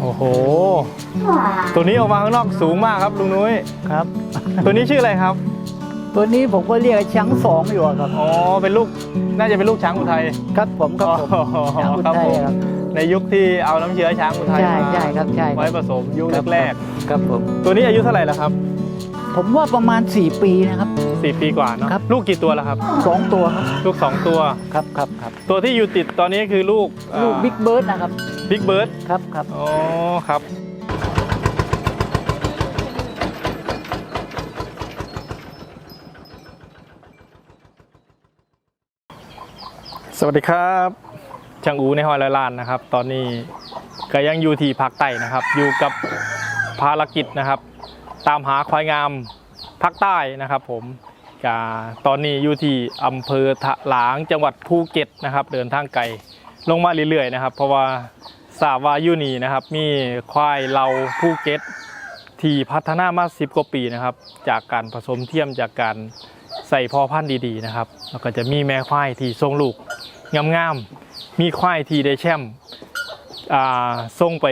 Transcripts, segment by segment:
โอ้โห ตัวนี้ออกมาข้างนอกสูงมากครับลุงนุ้ยครับ ตัวนี้ชื่ออะไรครับ ตัวนี้ผมก็เรียกช้างสองอยู่อะครับอ๋อเป็นลูกน่าจะเป็นลูกช้างอุทัยครับผมครับผมอ๋อช้างอุครับทัยผมครับ ในยุคที่เอาน้ำเชื้อช้างอุทัยใช่มาใช่ครับใช่ไว้ผสมยุคครับแรกครับผม ๆตัวนี้อายุเท่าไหร่แล้วครับ ผมว่าประมาณ 4 ปีนะครับ สี่ปีกว่าเนาะครับ ลูกกี่ตัวแล้วครับ สองตัวครับลูกสองตัว ครับครับครับตัวที่อยู่ติดตอนนี้คือลูกลูกบิ๊กเบิร์ดนะครับบิ๊กเบิร์ดครับครับอ๋อครับ สวัสดีครับช่างอูในหอยลอยลานนะครับ ตอนนี้ก็ยังอยู่ที่ภาคใต้นะครับ อยู่กับภารกิจนะครับ ตามหาควายงามภาคใต้นะครับผม กาตอนนี้อยู่ที่อำเภอถะหลางจังหวัดภูเก็ตนะครับ เดินทางไกลลงมาเรื่อยๆนะครับ เพราะว่าทราวายู่นี่นะครับ มีควายเราภูเก็ตที่พัฒนามาสิบกว่าปีนะครับ จากการผสมเทียมจากการใส่พ่อพันธุ์ดีๆนะครับแล้วก็จะมีแม่ควายที่ทรงลูกงามๆมีควายที่ได้แชมป์อ่าส่งไป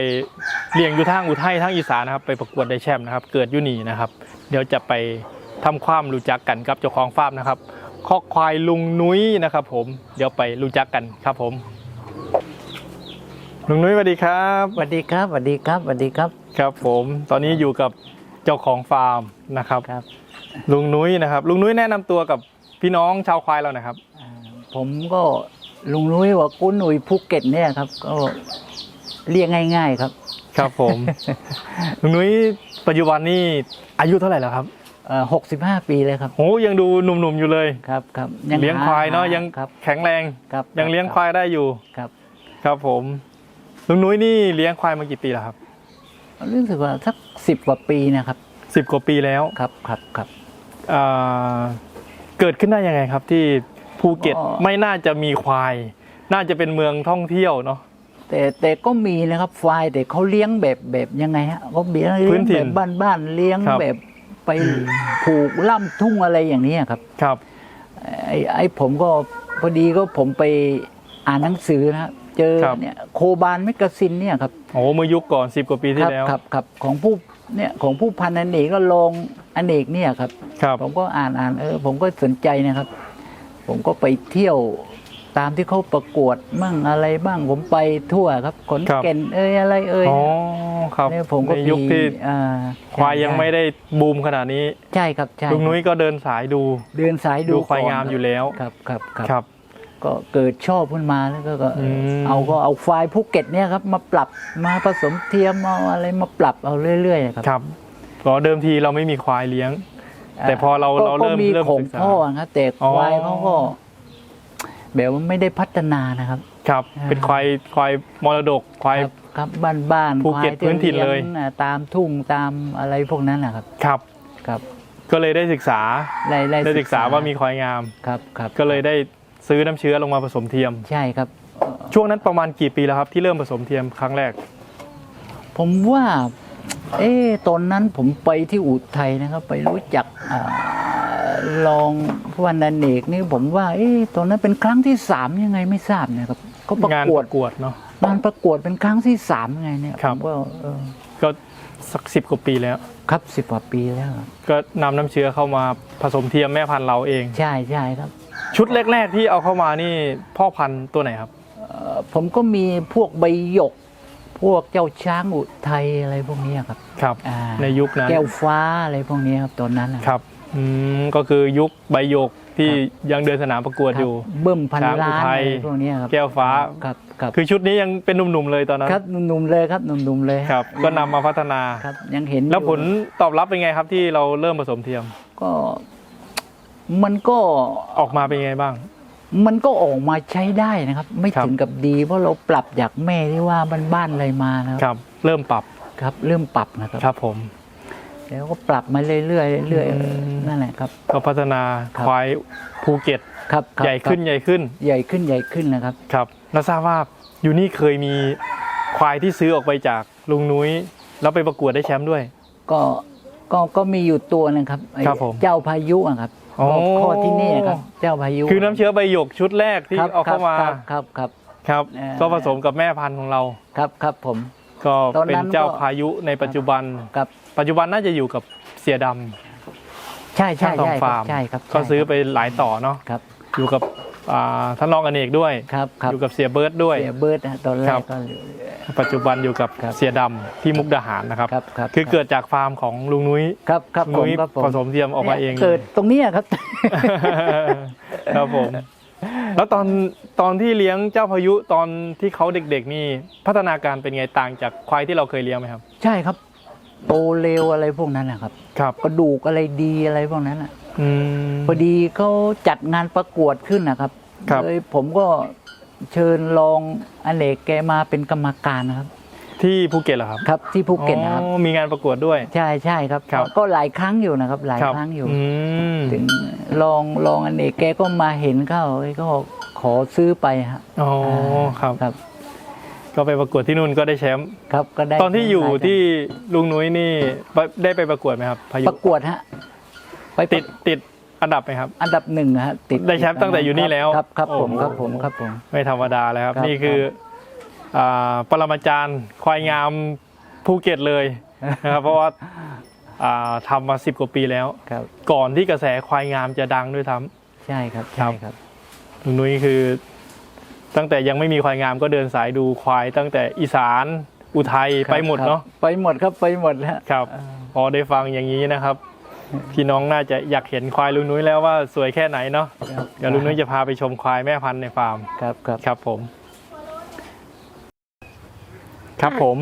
เลี้ยงอยู่ทางอุทัยทางอีสานนะครับ ไปประกวดได้แชมป์นะครับ เกิดยู่นี่นะครับ เดี๋ยวจะไป ทำความรู้จักกันกับเจ้าของฟาร์มนะครับคอกควายลุงนุ้ยนะครับ ผมเดี๋ยวไปรู้จักกันครับผม ลุงนุ้ยสวัสดีครับสวัสดีครับสวัสดีครับสวัสดีครับครับ ผมตอนนี้อยู่กับเจ้าของฟาร์มนะครับครับ ลุงนุ้ยนะครับ ลุงนุ้ยแนะนำตัวกับพี่น้องชาวควายเราหนะครับอ่าผมก็ลุงนุ้ยว่ากุ้นหนุ่ยภูเก็ตเนี่ยครับ ก็เรียกง่าย ๆ ครับ ครับผม ลุงนุ้ยปัจจุบันนี่อายุเท่าไหร่แล้วครับ หกสิบห้าปีเลยครับโอ้ยังดูหนุ่มๆอยู่เลยครับครับเลี้ยงควายเนาะยังครับแข็งแรงครับยังเลี้ยงควายได้อยู่ครับ ครับผมลุงนุ้ยนี่เลี้ยงควายมากี่ปีแล้วครับรู้สึกว่าสักสิบกว่าปีนะครับสิบกว่าปีแล้วครับครับครับอ่าเกิดขึ้นได้ยังไงครับ ที่ภูเก็ตก็ไม่น่าจะมีควาย น่าจะเป็นเมืองท่องเที่ยวเนาะแต่แต่ก็มีนะครับควายแต่เขาเลี้ยงแบบแบบยังไงฮะเขาเลี้ยงพื้นถิ่แบนบบ้านๆเลี้ยงครับแบบ ไปผูกล่ำทุ่งอะไรอย่างนี้ครับ ครับ ไอ้ไอ้ผมก็พอดีก็ผมไปอ่านหนังสือนะครับเจอครับ เนี่ยโคบานแมกกาซินเนี่ยครับ โอ้เมื่อยุคก่อนสิบกว่าปีคที่รัแล้วครับครับของผู้เนี่ยของผู้พันอเนกก็ลงอเนกเนี่ยครับ ครับ ผมก็อ่านอ่านเออผมก็สนใจนะครับ ผมก็ไปเที่ยวตามที่เขาประกวดมั่งอะไรบ้างผมไปทั่วครับขนครับ แก่นเอ้ยอะไรเอ้ยอ๋อ ครับเนี่ยผมก็ในยุคที่อ่าควายยังไม่ได้บูมขนาดนี้ใช่ครับใช่ลุงนุ้ยก็เดินสายดูเดินสายดูดูควายก่นงามอยู่แล้วครับครับครับครับ ก็เกิดชอบขึ้นมาแล้วก็ก็อืม เอาก็เอาควายภูเก็ตเนี่ยครับมาปรับมาผสมเทียมเอาอะไรมาปรับเอาเรื่อยๆครับครับก็เดิมทีเราไม่มีควายเลี้ยง แต่พอเราก็เราเริ่มก็มีเริ่มของศึกษาพ่อครับแต่อ๋อควายเขาก็ แบบว่าไม่ได้พัฒนานะครับ ครับอ่าเป็นควายควายมรดกควาย ครับครับบ้านบ้านๆภูเก็ตควายที่พื้นถิ่นเลยงอ่าตามทุ่งตามอะไรพวกนั้นนะครับครับ ครับก็เลยได้ศึกษาได้ได้ศึกษาว่ามีควายงาม ครับครับก็เลยได้ซื้อน้ำเชื้อลงมาผสมเทียม ใช่ครับ ช่วงนั้นประมาณกี่ปีแล้วครับที่เริ่มผสมเทียมครั้งแรก ผมว่า เอ๊ะตอนนั้นผมไปที่อุทัยนะครับ ไปรู้จักอ่ารองผู้วันอเนกนี่ผมว่า เอ๊ะตอนนั้นเป็นครั้งที่สามยังไงไม่ทราบนะครับ ก็ประงานกวปดระกวดเนาะ งานประกวดเป็นครั้งที่สามยังไงเนี่ยครับ ผมก็เออก็สักสิบกว่าปีแล้ว ครับสิบกว่าปีแล้วครับก็นำน้ำเชื้อเข้ามาผสมเทียมแม่พันธุ์เราเอง ใช่ใช่ครับ ชุดแรก ๆ ที่เอาเข้ามานี่พ่อพันธุ์ตัวไหนครับเอ่อผมก็มีพวกใบหยก พวกเจ้าช้างอุทัยอะไรพวกนี้ครับครับ อ่าในยุคนั้นแก้วฟ้าอะไรพวกนี้ครับตอนนั้นนะครับอืมก็คือยุคใบหยก ที่ยังเดินสนามประกวดครับอยู่ เบิ่มพันช้างอุล้านทัอะยไรพวกนี้ครับแก้วฟ้าครับครับคือชุดนี้ยังเป็นหนุ่มๆเลยตอนนั้นครับหนุ่มๆเลยครับหนุ่มๆเลยครับ ก็นำมาพัฒนาครับยังเห็นแล้วอยู่ผลตอบรับเป็นไงครับที่เราเริ่มผสมเทียม ก็ มันก็ออกมาเป็นไงบ้าง มันก็ออกมาใช้ได้นะครับ ไม่ครับถึงกับดี เพราะเราปรับจากแม่ที่ว่าบ้านๆอะไรมานะครับครับเริ่มปรับครับ เริ่มปรับนะครับครับผม แล้วก็ปรับมาเรื่อยๆเรื่อยอืม ๆนั่นแหละครับ ก็พัฒนาครับ ควายภูเก็ต ครับครับใหญ่ขึ้นครับใหญ่ขึ้นใหญ่ขึ้นใหญ่ขึ้นนะครับ ครับแล้วทราบว่าอยู่นี่เคยมีควายที่ซื้อออกไปจากลุงนุ้ยแล้วไปประกวดได้แชมป์ด้วย ก็ก็ก็มีอยู่ตัวหนึงครับไอ้ครับผมเจ้าพายุอะครับอ๋อ ข้อที่นี่ครับ เจ้าพายุคือน้ำเชื้อใบหยกชุดแรกที่ครับเอาเข้ามาครับครับครับ ครับเอ่อ ก็ผสมกับแม่พันธุ์ของเรา ครับครับผม ก็ก็ตอนเป็นนั้นเจ้าก็พายุในปัจจุบัน ครับ ปัจจุบันน่าจะอยู่กับเสียดำใช่ใช่ช่างทองใช่คฟารัร์บมใช่ครับก็ซื้อใช่ไปหลายต่อเนาะครับอยู่กับอ่าท่านรองอเนกด้วย ครับครับอยู่กับเสียเบิร์ดด้วย เสียเบิร์ดนะตอนแรครักบ ก็ ปัจจุบันอยู่กับครับเสียดำที่มุกดาหารนะครับ ครับครับ คือเกิดจากฟาร์มของลุงนุ้ยครับครับลุงผมนุ้ยครับผมผสมเทียมออกมาเองเกิดตรงเนี้ยครับ ครับผม แล้วตอนตอนที่เลี้ยงเจ้าพายุตอนที่เขาเด็กๆนี่พัฒนาการเป็นไงต่างจากควายที่เราเคยเลี้ยงไหมครับ ใช่ครับ โตเร็วอะไรพวกนั้นนะครับ ครับกระดูกอะไรดีอะไรพวกนั้นอะอืม พอดีเขาจัดงานประกวดขึ้นนะครับครับ เลยผมก็เชิญรองอเนกแกมาเป็นกรรมการนะครับ ที่ภูเก็ตเหรอครับครับที่ภูเก็ตนะครับ อ๋อมีงานประกวดด้วย ใช่ใช่ครับ ครับ ก็หลายครั้งอยู่นะครับ หลายครับครั้งอยู่ อืมถึงรองรองอเนกแกก็มาเห็นเข้าก็ขอซื้อไปฮะอ๋อครับ ครับ ก็ไปประกวดที่นู่นก็ได้แชมป์ครับก็ได้ตอนที่อยู่รายได้ที่ลุงนุ้ยนี่ไปได้ไปประกวดไหมครับพายุประกวดฮะไปติดติดอันดับไหมครับ อันดับหนึ่งฮะติดได้แชมป์ตั้งแต่อยู่นี่แล้วครับครับผมโอ้โหครับผมครับผมไม่ธรรมดาเลยครับครับนี่คืออ่าปรมาจารย์ควายงามภูเก็ตเลยนะครับเพราะว่าอ่าทำมาสิบกว่าปีแล้วครับก่อนที่กระแสควายงามจะดังด้วยซ้ำใช่ครับครัใช่บครับลุงนุ้ยคือ ตั้งแต่ยังไม่มีควายงามก็เดินสายดูควาย ตั้งแต่อีสานอุทัยไปหมดเนาะไปหมดครับไปหมดแล้วครับพอได้ฟังอย่างนี้นะครับพี่น้องน่าจะอยากเห็นควายลุงนุ้ยแล้วว่าสวยแค่ไหนเนาะเดี๋ยวลุงนุ้ยจะพาไปชมควายแม่พันธุ์ในฟาร์มครับครับครับผม ครับผม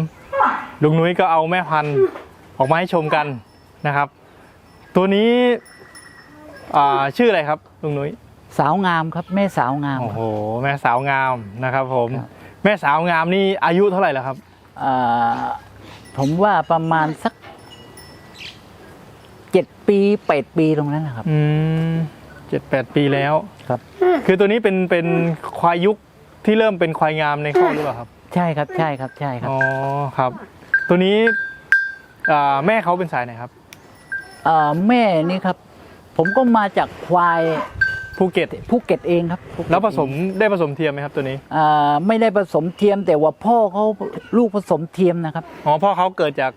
ลุงนุ้ยก็เอาแม่พันธุ์ออกมาให้ชมกันนะครับ ตัวนี้อ่าชื่ออะไรครับลุงนุ้ย สาวงามครับแม่สาวงามโอ้โห แม่สาวงามนะครับผมครับแม่สาวงามนี่อายุเท่าไหร่แล้วครับอ่าผมว่าประมาณสักเจ็ดปีแปดปีตรงนั้นนะครับ อืมเจ็ดแปดปีแล้วครับ คือตัวนี้เป็นเป็นควายยุคที่เริ่มเป็นควายงามในข้อกหรือเปล่าครับใช่ครับใช่ครับใช่ครับอ๋อครับ ตัวนี้อ่าแม่เขาเป็นสายไหนครับอ่าแม่นี่ครับ ผมก็มาจากควาย ภูเก็ตภูเก็ตเองครับภูเก็ตแล้วผสมเองได้ผสมเทียมไหมครับตัวนี้อ่าไม่ได้ผสมเทียมแต่ว่าพ่อเขาลูกผสมเทียมนะครับ อ๋อพ่อเขาเกิดจาก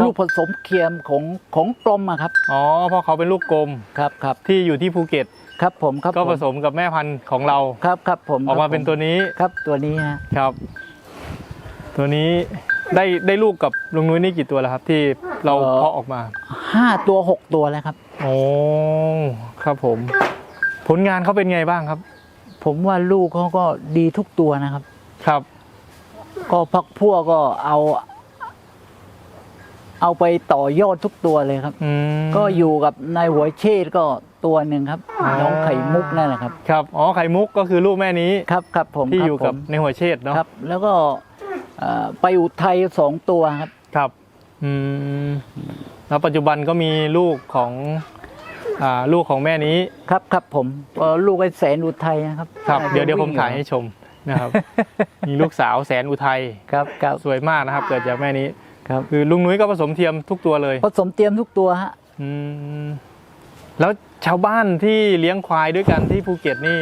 ลูกผสมเทียมของของกลมอะครับอ๋อพ่อเขาเป็นลูกกลมครับครับที่อยู่ที่ภูเก็ต ครับผมครับก็ผผสมกับแม่พันธุ์ของเรา ครับครับผมออกมาเป็นตัวนี้ครับตัวนี้ฮะครับ ตัวนี้ได้ได้ลูกกับลุงนุ้ยนี่กี่ตัวแล้วครับ ที่เราเพาะออกมาห้าตัวหกตัวแล้วครับโอ้ครับผม ผลงานเขาเป็นไงบ้างครับ ผมว่าลูกเขาก็ดีทุกตัวนะครับ ครับ ก็พักพวกก็เอา เอาไปต่อยอดทุกตัวเลยครับ อืม ก็อยู่กับนายหัวเชษก็ตัวหนึ่งครับ อ๋อ น้องไข่มุกนั่นแหละครับ ครับอ๋อไข่มุกก็คือลูกแม่นี้ครับครับผมที่ครับอยู่กับผมในหัวเชษฐ์เนาะครับ แล้วก็เอ่อไปอุทัยสองตัวครับ ครับ อืมแล้วปัจจุบันก็มีลูกของ อ่าลูกของแม่นี้ครับครับผมเอ่อลูกไอ้แสนอุทัยนะครับครับน่าจะเดี๋ยวเดี๋ยวผมงถ่ายให้ชมนะครับ มีลูกสาวแสนอุทัยครับครับสวยมากนะครับ เกิดจากแม่นี้ ครับคือลุงนุ้ยก็ผสมเทียมทุกตัวเลยผสมเตรียมทุกตัวฮะอืมแล้วชาวบ้านที่เลี้ยงควายด้วยกันที่ภูเก็ตนี่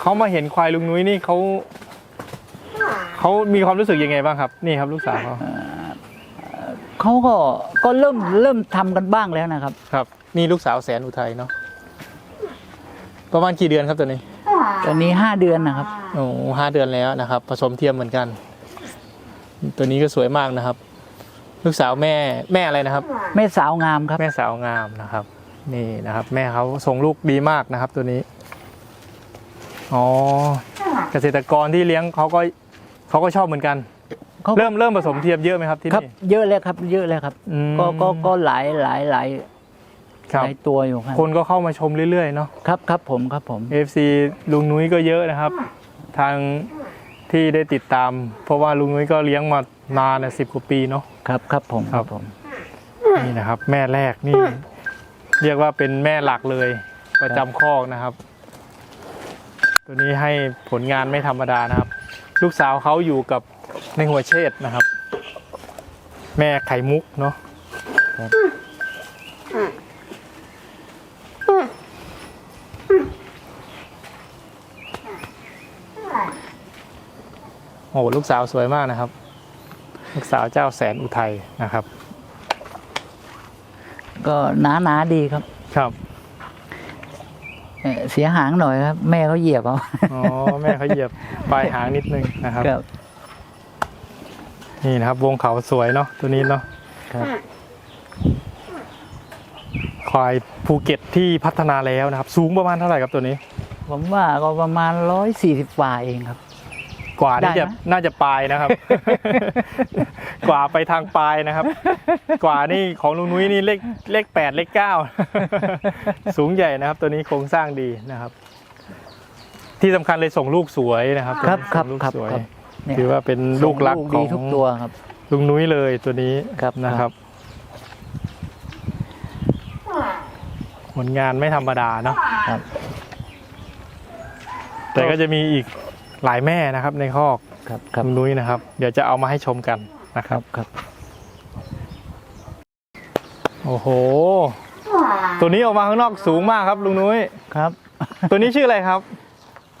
เขามาเห็นควายลุงนุ้ยนี่เขาเขามีความรู้สึกยังไงบ้างครับ นี่ครับ ลูกสาวเขาเขาก็ก็เริ่มเริ่มทำกันบ้างแล้วนะครับ ครับ นี่ลูกสาวแสนอุทัยเนาะประมาณกี่เดือนครับตัวนี้ ตอนนี้ห้าเดือนนะครับ โอ้ห้าเดือนแล้วนะครับ ผสมเทียมเหมือนกัน ตัวนี้ก็สวยมากนะครับ ลูกสาวแม่แม่อะไรนะครับ แม่สาวงามครับ แม่สาวงามนะครับ นี่นะครับ แม่เขาส่งลูกดีมากนะครับ ตัวนี้อ๋อเกษตรกรที่เลี้ยงเขาก็เขาก็ชอบเหมือนกันเขาเริ่มเริ่มผสมเทียมเยอะไหมครับที่ครับนี่เยอะเลยครับ เยอะเลยครับอืมก็ก็ก็หลายหลายหลาย ครับหลายตัวอยู่ครับคนก็เข้ามาชมเรื่อยๆเนาะครับครับผมครับผม FC ลุงนุ้ยก็เยอะนะครับ ทางที่ได้ติดตาม เพราะว่าลุงนุ้ยก็เลี้ยงมานานสิบกว่าปีเนาะครับครับผมครับผมนี่นะครับ แม่แรกนี่ เรียกว่าเป็นแม่หลักเลย ประจำคอกนะครับ ตัวนี้ให้ผลงานไม่ธรรมดานะครับ ลูกสาวเขาอยู่กับในหัวเชษฐ์นะครับ แม่ไข่มุกเนาะโอ้ โหลูกสาวสวยมากนะครับ ลูกสาวเจ้าแสนอุทัยนะครับ ก็หนาหนาๆดีครับครับเอ่อเสียหางหน่อยครับ แม่เขาเหยียบเอาอ๋อแม่เขาเหยียบปลายหางนิดนึงนะครับ ครับ นี่นะครับ วงเขาสวยเนาะตัวนี้เนาะครับควายภูเก็ตที่พัฒนาแล้วนะครับ สูงประมาณเท่าไหร่ครับตัวนี้ผมว่าก็ประมาณร้อยสี่สิบกว่าเองครับ กว่านี่ได้จะไหม น่าจะปลายนะครับ กว่าไปทางปลายนะครับ กว่านี่ของลุงนุ้ยนี่เลขเลขแปดเลขเก้า สูงใหญ่นะครับ ตัวนี้โครงสร้างดีนะครับ ที่สำคัญเลยส่งลูกสวยนะครับครับตัวนี้ครับส่งลูกครับสวยครับเนี่ยถือว่าเป็นลูกรักขดีองทุกตัวครับ ลุงนุ้ยเลยตัวนี้ครับ นะครับ ผลงานไม่ธรรมดาเนาะครับ แต่ก็จะมีอีก หลายแม่นะครับในคอกครับครับลุงนุ้ยนะครับ เดี๋ยวจะเอามาให้ชมกันนะคครัรับบครับ โอ้โห ตัวนี้ออกมาข้างนอกสูงมากครับลุงนุ้ยครับ ตัวนี้ชื่ออะไรครับ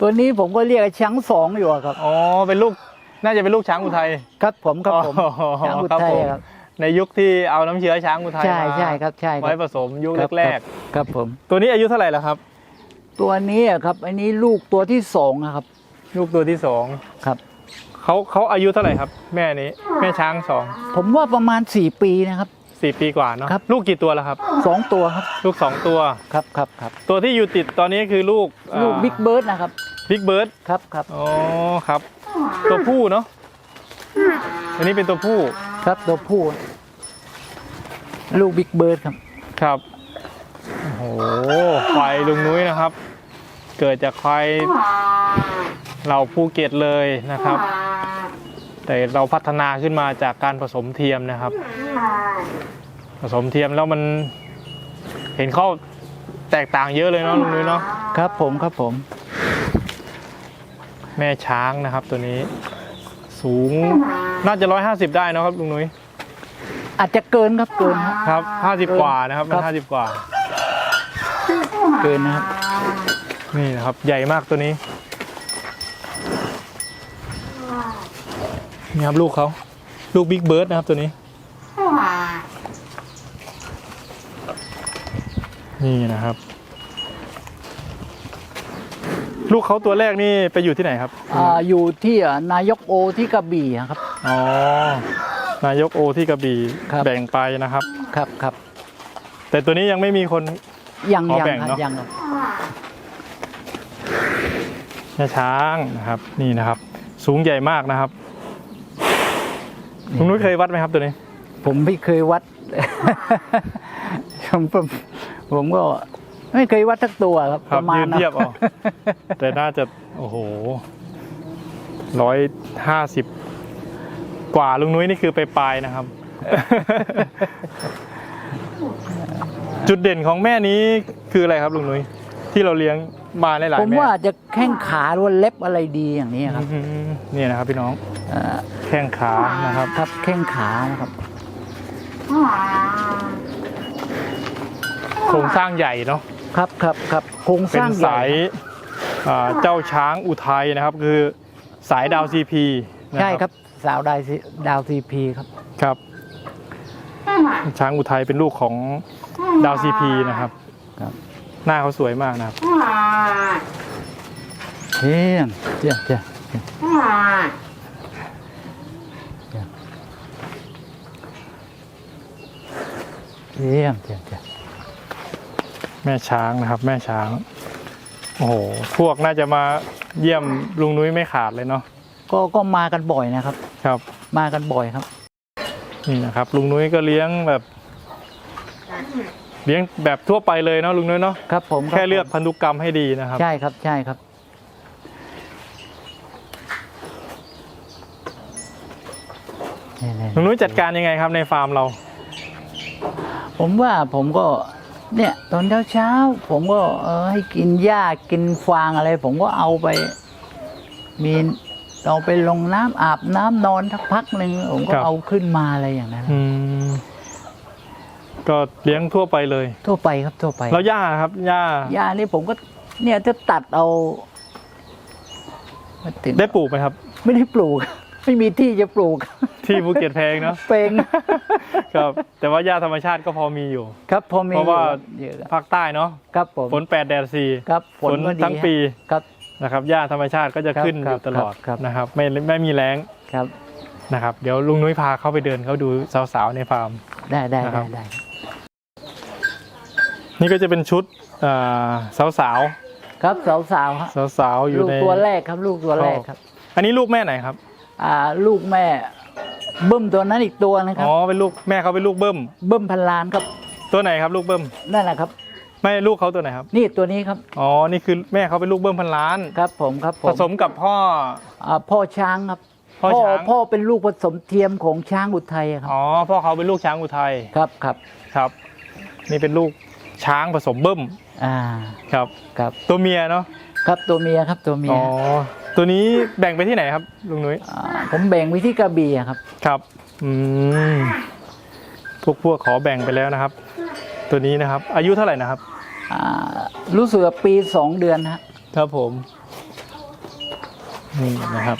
ตัวนี้ผมก็เรียกช้างสองอยู่อะครับอ๋อเป็นลูกน่าจะเป็นลูกช้างอุทัยครับผมครับผมอ๋อช้างอุครับทัยผมครับในยุคที่เอาน้ำเชื้อช้างอุทัยใช่มาใช่ครับใช่ครัไว้บผสมยุคครับแรกครับผมๆตัวนี้อายุเท่าไหร่แล้วครับ ตัวนี้อะครับ อันนี้ลูกตัวที่สองนะครับ ลูกตัวที่สองครับ เขาเขาอายุเท่าไหร่ครับ แม่นี้แม่ช้างสองผมว่าประมาณสี่ปีนะครับ สี่ปีกว่าเนาะครับ ลูกกี่ตัวแล้วครับ สองตัวครับลูกสองตัว ครับครับครับตัวที่อยู่ติดตอนนี้คือลูกลูกบิ๊กเบิร์ดนะครับบิ๊กเบิร์ดครับครับอ๋อครับ ตัวผู้เนาะอันนี้เป็นตัวผู้ครับตัวผู้ลูกบิ๊กเบิร์ดครับ ครับ โอ้โหควายลุงนุ้ยนะครับ เกิดจากควายเราภูเก็ตเลยนะครับ แต่เราพัฒนาขึ้นมาจากการผสมเทียมนะครับ ผสมเทียมแล้วมันเห็นข้อแตกต่างเยอะเลยเนาะลุงนุ้ยเนาะครับผมครับผม แม่ช้างนะครับตัวนี้ สูงน่าจะร้อยห้าสิบได้เนอะครับลุงนุ้ยอาจจะเกินครับเกินครับครับห้าสิบกว่านะครับมันครัห้าบสิบกว่า เกินนะครับ นี่นะครับใหญ่มากตัวนี้นี่ครับลูกเขาลูกบิ๊กเบิร์ดนะครับตัวนี้ นี่นะครับ ลูกเขาตัวแรกนี่ไปอยู่ที่ไหนครับอ่าอยู่ที่อะนายกโอที่กระบี่อะครับ อ๋อนายกโอที่กระบี่ครับ แบ่งไปนะครับ ครับครับแต่ตัวนี้ยังไม่มีคน ยังขอยังแบ่งครับเนอะ ยังครับ แม่ช้างนะครับนี่นะครับ สูงใหญ่มากนะครับลุงนุ้ยเคยวัดไหมครับตัวนี้ ผมไม่เคยวัด ผมผมผมก็ไม่เคยวัดทักตัวครับครัปบระมาณยืนเทียบเอาแต่น่าจะโอ้โหร้อยห้าสิบกว่าลุงนุ้ยนี่คือไปปลายๆนะครับ จุดเด่นของแม่นี้คืออะไรครับลุงนุ้ย ที่เราเลี้ยงมาในหลายผมแม่ว่าจะแข้งขาหรือว่าเล็บอะไรดีอย่างนี้ครับอืมนี่นะครับพี่น้องเอ่อแข้งขานะครับ ครับแข้งขานะครับโครงสร้างใหญ่เนาะครับครับครับโครงสเป็นร้างใหญ่สายอ่าเจ้าช้างอุทัยนะครับ คือสายดาวซีพีใช่ครับสาวดาวซีดาวซีพีครับ ครับ ช้างอุทัยเป็นลูกของดาวซีพีนะครับ ครับ หน้าเขาสวยมากนะครับเฮียงเจ้าเจ้าเฮียงเจ้าเจ้าแม่ช้างนะครับ แม่ช้าง โอ้โห พวกน่าจะมาเยี่ยมลุงนุ้ยไม่ขาดเลยเนาะ ก็ก็มากันบ่อยนะครับ ครับ มากันบ่อยครับ นี่นะครับ ลุงนุ้ยก็เลี้ยงแบบ เลี้ยงแบบทั่วไปเลยเนาะลุงนุ้ยเนาะครับผมรับแค่เลือกผมพันธุกรรมให้ดีนะครับ ใช่ครับใช่ครับ ลุงนุ้ยจัดการยังไงครับในฟาร์มเรา ผมว่าผมก็เนี่ยตอนเช้าเช้าๆผมก็เออให้กินหญ้ากินฟางอะไร ผมก็เอาไป มีเอาไปลงน้ำอาบน้ำนอนสักพักหนึ่งผมก็ครับ เอาขึ้นมาอะไรอย่างนั้นอืม ก็เลี้ยงทั่วไปเลย ทั่วไปครับทั่วไปแล้วหญ้าครับหญ้าหญ้านี่ผมก็เนี่ยจะตัดเอาไม่ติดได้ปลูกไหมครับ ไม่ได้ปลูก ไม่มีที่จะปลูกที่ภูเก็ตแพงเนาะเป็นครับ แต่ว่าหญ้าธรรมชาติก็พอมีอยู่ ครับพอมีเพราะว่าเยอะครับภาคใต้เนาะครับผมฝนแปดแดดสี่ครับฝนก็ดีทั้งปีครับ นะครับหญ้าธรรมชาติก็จะขึ้นคอรับยู่ตลอดครับ นะครับ ไม่ไม่มีแรงครับ นะครับ เดี๋ยวลุงนุ้ยพาเข้าไปเดินเขาดูสาวๆในฟาร์ม ได้ได้นะครัได้บได้ นี่ก็จะเป็นชุดอ่าสาวครับสาวๆฮะๆสาวๆอยู่ลูกในตัวแรกครับ ลูกตัวแรกครับ อันนี้ลูกแม่ไหนครับ อ่าลูกแม่เบิ้มตัวนั้นอีกตัวนะครับอ๋อเป็นลูกแม่เขาเป็นลูกเบิ้มเบิ้มพันล้านครับ ตัวไหนครับลูกเบิ้มนั่นแหละครับไม่ลูกเขาตัวไหนครับ นี่ตัวนี้ครับอ๋อนี่คือแม่เขาเป็นลูกเบิ้มพันล้านครับ ผมครับผผมสมกับพ่ออ่าพ่อช้างครับพ่อช้างพ่อเป็นลูกผสมเทียมของช้างอุทัยครับอ๋อพ่อเขาเป็นลูกช้างอุทัยครับครับครับ นี่เป็นลูก ช้างผสมเบิ้มอ่าครับครับตัวเมียเนาะครับตัวเมียครับตัวเมีอ๋ยอตัวนี้แบ่งไปที่ไหนครับลุงนุ้ยาผมแบ่งไว้ที่กระบี่อะครับ ครับอืมพวกพวกขอแบ่งไปแล้วนะครับ ตัวนี้นะครับ อายุเท่าไหร่นะครับ อ่ารู้สึกว่าปีสองเดือนฮะครับผม นี่นะครับ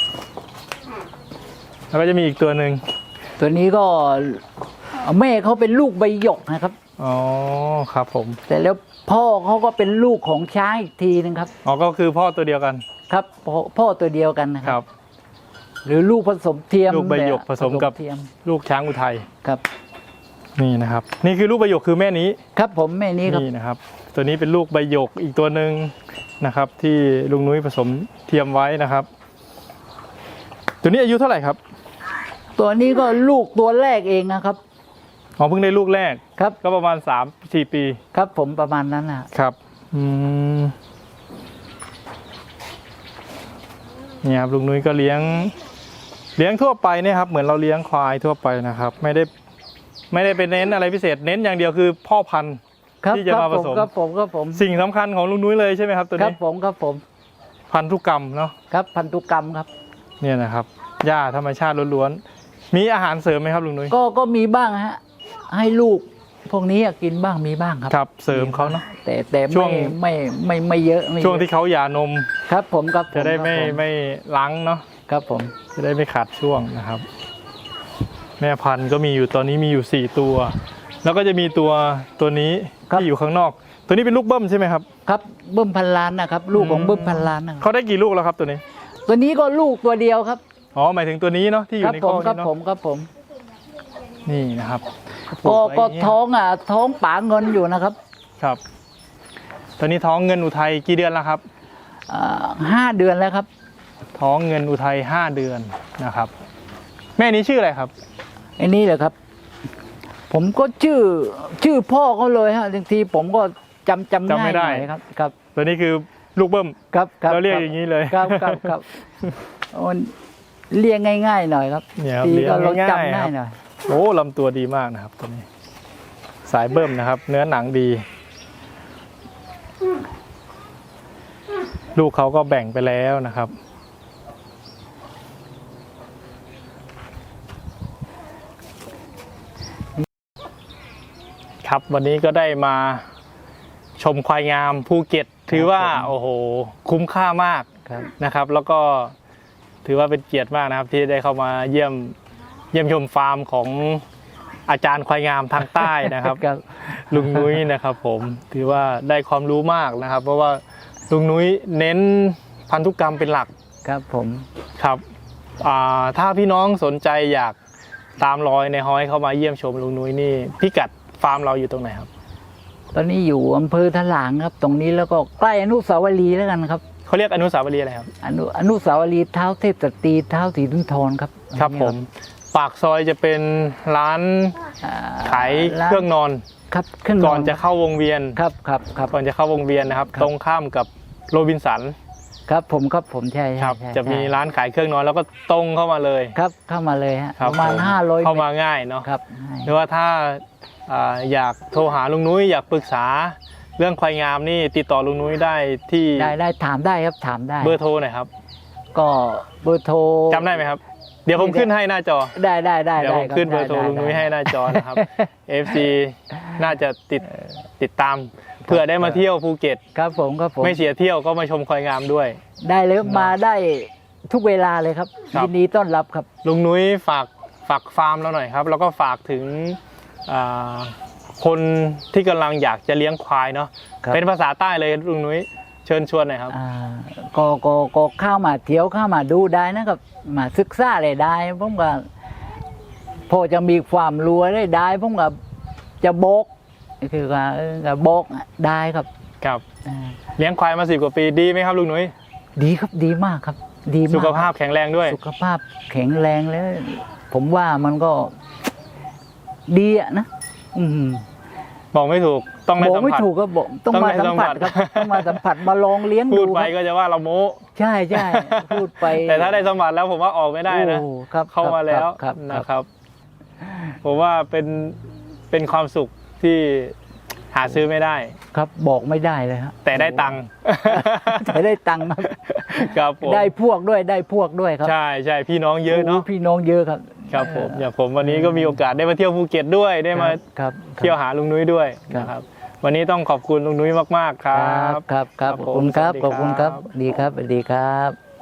แล้วก็จะมีอีกตัวหนึ่งตัวนี้ก็แม่เขาเป็นลูกใบหยกนะครับ อ๋อครับผมแต่แล้วพ่อเขาก็เป็นลูกของช้างอีกทีนึงครับ อ๋อก็คือพ่อตัวเดียวกันครับพ่อพ่อตัวเดียวกันนะคครัรับ บ หรือลูกผสมเทียมลูกใบหยกแผสมกับ เทียมลูกช้างอุทัยครับ นี่นะครับ นี่คือลูกใบหยกคือแม่นี้ครับผมแม่นี้ครับ นี่นะครับ ตัวนี้เป็นลูกใบหยกอีกตัวหนึ่งนะครับ ที่ลุงนุ้ยผสมเทียมไว้นะครับ ตัวนี้อายุเท่าไหร่ครับ ตัวนี้ก็ลูกตัวแรกเองนะครับ อ๋อเพิ่งได้ลูกแรกครับ ก็ประมาณ3 4ปี ครับผมประมาณนั้นนะครับ อืมเนี่ยครับลุงนุ้ยก็เลี้ยง เลี้ยงทั่วไปเนี่ยครับ เหมือนเราเลี้ยงควายทั่วไปนะครับ ไม่ได้ ไม่ได้เป็นเน้นอะไรพิเศษ เน้นอย่างเดียวคือพ่อพันธุ์ ครับที่จะครัมาบผผมสม ครับผมครับผมผมสิ่งสำคัญของลุงนุ้ยเลยใช่ไหมครับตัวครับนี้ผมครับผมพันธุกรรมเนาะครับพันธุกรรมครับ เนี่ยนะครับหญ้าธรรมชาติล้วนๆมีอาหารเสริมไหมครับลุงนุ้ยก็ก็มีบ้างฮะ ให้ลูกพวกนี้กินบ้างมีบ้างครับครับเสริมเขาเนาะแต่แต่ช่วไม่งไม่ไม่ไม่เยอะไม่เยอะช่วงที่เขาหย่านมครับผมครับผจะได้ไม่ครับผไม่ล้างเนาะครับผมจะได้ไม่ขาดช่วงนะครับ แม่พันธุ์ก็มีอยู่ตอนนี้มีอยู่สี่ตัว แล้วก็จะมีตัวตัวนี้ที่อยู่ข้างนอก ตัวนี้เป็นลูกเบิ้มใช่ไหมครับครับเบิ้มพันล้านนะครับ ลูกของอืมเบิ้มพันล้านนะครับเขาได้กี่ลูกแล้วครับตัวนี้ ตัวนี้ก็ลูกตัวเดียวครับอ๋อหมายถึงตัวนี้เนาะที่อครัยู่ในผข้อมครับนี้เนาะผมครับผม นี่นะครับ ก็ปลูไว้ก็อย่างเงี้ยท้องอะท้องป๋าเงินอยู่นะครับ ครับ ตอนนี้ท้องเงินอุทัยกี่เดือนแล้วครับอ่าห้าเดือนแล้วครับ ท้องเงินอุทัยห้าเดือนนะครับ แม่นี้ชื่ออะไรครับไอ้นี่แหละครับ ผมก็ชื่อชื่อพ่อเขาเลยฮะบางทีผมก็จำจำจำง่าไม่ยหได้น่อยครับครับตัวนี้คือลูกเบิ้มครับครับเราเรียกคบอย่างนี้เลยครับครับครับมันเรียกง่าย ๆ หน่อยครับเนี่ยครับทีเลี้ยงก็เราง่ายๆจำคง่ารัยบหน่อย โอ้ลำตัวดีมากนะครับตัวนี้ สายเบิ้มนะครับ เนื้อหนังดี ลูกเขาก็แบ่งไปแล้วนะครับ ครับวันนี้ก็ได้มาชมควายงามภูเก็ต ถือว่าโอ้โห คุ้มค่ามากครับนะครับ แล้วก็ถือว่าเป็นเกียรติมากนะครับ ที่ได้เข้ามาเยี่ยม เยี่ยมชมฟาร์มของอาจารย์ควายงามทางใต้นะครับครับลุงนุ้ยนะครับผมถือว่าได้ความรู้มากนะครับ เพราะว่าลุงนุ้ยเน้นพันธุกรรมเป็นหลักครับผมครับอ่าถ้าพี่น้องสนใจอยากตามรอยในห้อยเข้ามาเยี่ยมชมลุงนุ้ยนี่พิกัดฟาร์มเราอยู่ตรงไหนครับ ตอนนี้อยู่อำเภอทะหลางครับ ตรงนี้แล้วก็ใกล้อนุสาวรีย์แล้วกันครับเขาเรียกอนุสาวรีย์อะไรครับอนุอนุสาวรีย์เท้าเทพสตรีเท้าสีทุนทรครับ ครับผม ปากซอยจะเป็นร้านอ่ขายเครื่องนอน ครับเครื่องก่อนจะเข้าวงเวียน ครับครับครับ ก่อนจะเข้าวงเวียนนะครับ ครับ ตรงข้ามกับโรบินสันครับผมครับผมใช่ใช่ครับใช่จะมีใช่ร้านขายเครื่องนอนแล้วก็ตรงเข้ามาเลยครับเข้ามาเลยฮะคบประมาณผห้าร้อยเข้ามาง่ายเนาะครับหรือว่าถ้าอ่าอยากโทรหาลุงนุ้ยอยากปรึกษาเรื่องควายงามนี่ติดต่อลุงนุ้ยได้ที่ได้ได้ถามได้ครับถามได้เบอร์โทรหน่อยครับก็เบอร์โทรจำได้ไหมครับ เดี๋ยวผมขึ้นให้หน้าจอ ได้ได้ได้เดี๋ยวผมได้ขึ้นเบอร์โทรได้ลุงนุ้ยได้ให้หน้าจอนะครับ FC น่าจะติดติดตามเผื่อได้มาเที่ยวภูเก็ต ครับผมครับผมไม่เสียเที่ยวก็มาชมควายงามด้วย ได้เลยมาได้ทุกเวลาเลยครับครับ ยินดีต้อนรับครับลุงนุ้ยฝากฝากฟาร์มเราหน่อยครับ แล้วก็ฝากถึงอ่าคนที่กำลังอยากจะเลี้ยงควายเนาะครับเป็นภาษาใต้เลยลุงนุ้ย เชิญชวนหน่อยครับ อ่าก็ก็ก็เข้ามาเที่ยวเข้ามาดูได้นะครับ มาศึกษาอะไรได้ผมก็พอจะมีความรู้ได้ได้ผมก็จะบอกคือว่าเออก็บอกได้ครับครับ อ่าเลี้ยงควายมาสิบกว่าปีดีไหมครับลุงนุ้ยดีครับดีมากครับ ดีมากสุขภาพแข็งแรงด้วย สุขภาพแข็งแรงแล้ว ผมว่ามันก็ดีอะนะอืม บอกไม่ถูกต้องได้บอกสัมไม่ผัส ถูกก็บอกต้องต้องมาได้สัมผัสสัมผัสครับต้องมาสัมผัสมาลองเลี้ยงพูดูดไปครับก็จะว่าเราโม้ใช่ใช่พูดไปแต่ถ้าได้สัมผัสแล้วผมว่าออกไม่ได้นะ โอ้ครับเข้ามาแล้วครับนะครับ ผมว่าเป็นเป็นความสุขที่ หาซื้อไม่ได้ ครับบอกไม่ได้เลยฮะแต่ได้ตังค์ แต่ได้ตังค์ครับครับผม ได้พวกด้วยได้พวกด้วยครับใช่ใช่พี่น้องเยอะเนาะ โพี่น้องเยอะครับครับผมอย่างผมวันนี้ก็มีโอกาสได้มาเที่ยวภูเก็ตด้วยได้มาครับเที่ยวหาลุงนุ้ยด้วยครับนะครับ วันนี้ต้องขอบคุณลุงนุ้ยมากๆคครัรับบครับครับครับขอบคุณครับผมขอบคุณครับสวัสดีดีคครัรับบดีครับ